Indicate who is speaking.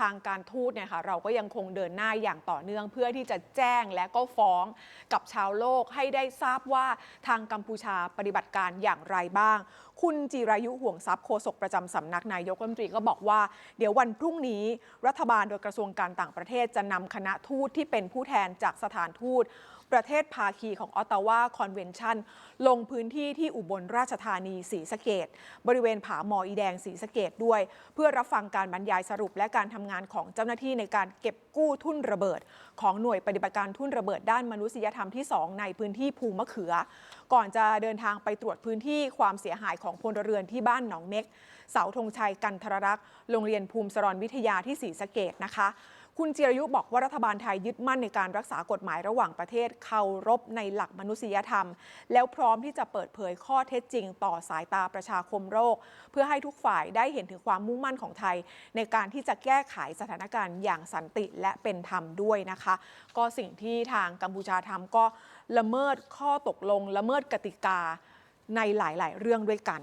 Speaker 1: ทางการทูตเนี่ยค่ะเราก็ยังคงเดินหน้าอย่างต่อเนื่อง เพื่อที่จะแจ้งและก็ฟ้องกับชาวโลกให้ได้ทราบว่าทางกัมพูชาปฏิบัติการอย่างไรบ้าง คุณจิรายุห่วงทรัพย์โฆษกประจำสำนักนายกรัฐมนตรีก็บอกว่า เดี๋ยววันพรุ่งนี้รัฐบาลโดยกระทรวงการต่างประเทศจะนำคณะทูตที่เป็นผู้แทนจากสถานทูตประเทศภาคีของออตตาวาคอนเวนชั่นลงพื้นที่ที่อุบลราชธานีศรีสะเกดบริเวณผาหมออีแดงศรีสะเกดด้วย เพื่อรับฟังการบรรยายสรุปและการททำงานของเจ้าหน้าที่ในการเก็บกู้ทุ่นระเบิด ของหน่วยปฏิบัติการทุ่นระเบิดด้านมนุษยธรรมที่ 2 ในพื้นที่ภูมะเขือ ก่อนจะเดินทางไปตรวจพื้นที่ความเสียหายของพลเรือนที่บ้านหนองเม็ก เสาธงชัยกันทรรักษ์โรงเรียนภูมิสรนวิทยาที่ศรีสะเกดนะคะ คุณจิรยุบอกว่ารัฐบาลไทยยึดมั่นในการรักษากฎหมายระหว่างประเทศเคารพในหลักมนุษยธรรม แล้วพร้อมที่จะเปิดเผยข้อเท็จจริง ต่อสายตาประชาคมโลกเพื่อให้ทุกฝ่ายได้เห็นถึงความมุ่งมั่นของไทย ในการที่จะแก้ไขสถานการณ์อย่างสันติและเป็นธรรมด้วยนะคะ ก็สิ่งที่ทางกัมพูชาทำก็ละเมิดข้อตกลง ละเมิดกติกาในหลาย ๆ เรื่องด้วยกัน